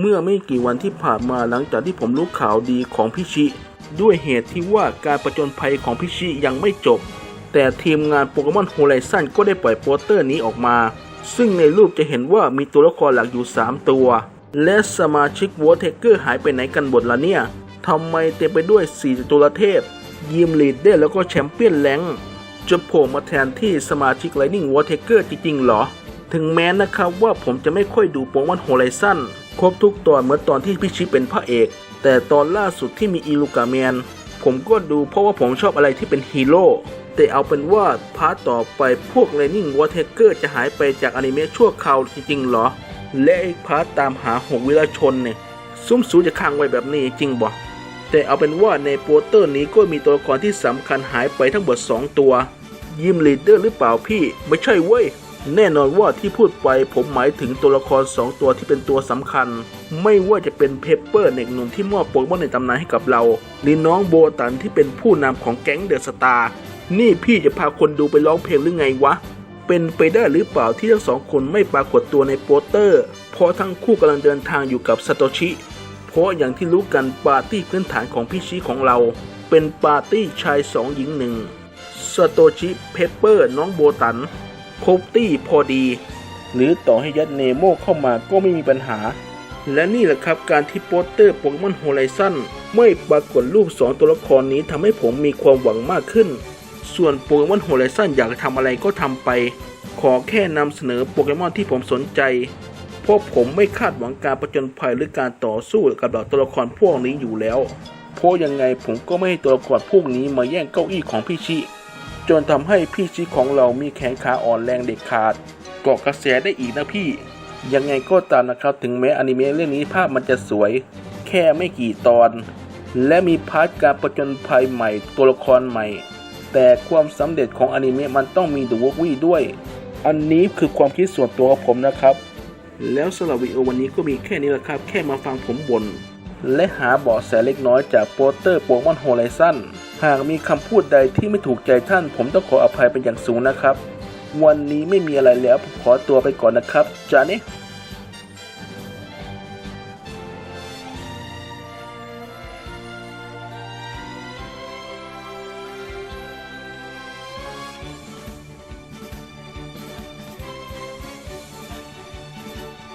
เมื่อไม่กี่วันที่ผ่านมาหลังจากที่ผมรู้ข่าวดีของพิชิ ด้วยเหตุที่ว่าการประจนภัยของพิชิยังไม่จบ แต่ทีมงานโปเกมอนโฮไลซันก็ได้ปล่อยโปสเตอร์นี้ออกมา ซึ่งในรูปจะเห็นว่ามีตัวละครหลักอยู่ 3 ตัว และสมาชิกวอเทเกอร์หายไปไหนกันหมดละเนี่ยทำไมเต็มไปด้วย4ตัวเทพ ยิมลีดเดอร์แล้วก็แชมเปี้ยนแรงจะโผล่มาแทนที่สมาชิกไลนิ่งวอเทเกอร์จริงๆหรอ ถึงแม้นะครับว่าผมจะไม่ค่อยดูโปเกมอนโฮไลซัน ครบทุกตอนเหมือนตอนที่พิชิเป็นพระเอก แต่ตอนล่าสุดที่มีอีลูกาแมน ผมก็ดูเพราะว่าผมชอบอะไรที่เป็นฮีโร่แต่เอาเป็นว่าพาร์ตต่อไปพวกไลนิ่งวอเทเกอร์จะหายไปจากอนิเมะชั่วคราวจริงๆหรอ และไอ้พาร์ตตามหาหกวิรชนเนี่ยซุ่มสูจะค้างไว้แบบนี้จริงบ่แต่เอาเป็นว่าในโปสเตอร์นี้ก็มีตัวละครที่สำคัญหายไปทั้งหมด 2 ตัว ยิมลีดเดอร์หรือเปล่าพี่ ไม่ใช่เว้ย แน่นอนว่าที่พูดไปผมหมายถึงตัวละคร 2 ตัวที่เป็นตัวสำคัญ ไม่ว่าจะเป็นเพปเปอร์เด็กหนุ่มที่มอบโปเกมอนในตำนานให้กับเรา หรือน้องโบตันที่เป็นผู้นำของแก๊งเดอะสตาร์นี่พี่จะพาคนดูไปร้องเพลงหรือไงวะ เป็นไปได้หรือเปล่าที่ทั้งสองคนไม่ปรากฏตัวในโปสเตอร์ เพราะทั้งคู่กำลังเดินทางอยู่กับซาโตชิ เพราะอย่างที่รู้กันปาร์ตี้พื้นฐานของพี่ชีของเรา เป็นปาร์ตี้ชายสองหญิงหนึ่งสโตชิเพปเปอร์น้องโบตัน ครบตี้พอดี หรือต่อให้ยัดเนโมเข้ามาก็ไม่มีปัญหา และนี่แหละครับการที่โปสเตอร์โปเกมอนโฮไลซันไม่ปรากฏรูปสองตัวละครนี้ทำให้ผมมีความหวังมากขึ้น ส่วนโปเกมอนโฮไลซันอยากทำอะไรก็ทำไป ขอแค่นำเสนอโปเกมอนที่ผมสนใจ เพราะผมไม่คาดหวังการประจนภัยหรือการต่อสู้กับเหล่าตัวละครพวกนี้อยู่แล้ว เพราะยังไงผมก็ไม่ให้ตัวละครพวกนี้มาแย่งเก้าอี้ของพี่ชิ จนทำให้พี่ชิของเรามีแขนขาอ่อนแรงเด็ดขาดเกาะกระแสได้อีกนะพี่ ยังไงก็ตามนะครับถึงแม้อนิเมะเรื่องนี้ภาพมันจะสวย แค่ไม่กี่ตอน และมีพาร์ทการประจนภัยใหม่ ตัวละครใหม่ แต่ความสำเร็จของอนิเมะมันต้องมีดูวอกวี่ด้วย อันนี้คือความคิดส่วนตัวของผมนะครับ แล้วสำหรับวิดีโอวันนี้ก็มีแค่นี้แหละครับ แค่มาฟังผมบน่น และหาเบาะแสเล็กน้อยจากโปสเตอร์โปเกมอนโฮไลซันหากมีคำพูดใดที่ไม่ถูกใจท่าน ผมต้องขออภัยเป็นอย่างสูงนะครับ วันนี้ไม่มีอะไรแล้วผมขอตัวไปก่อนนะครับจาเน่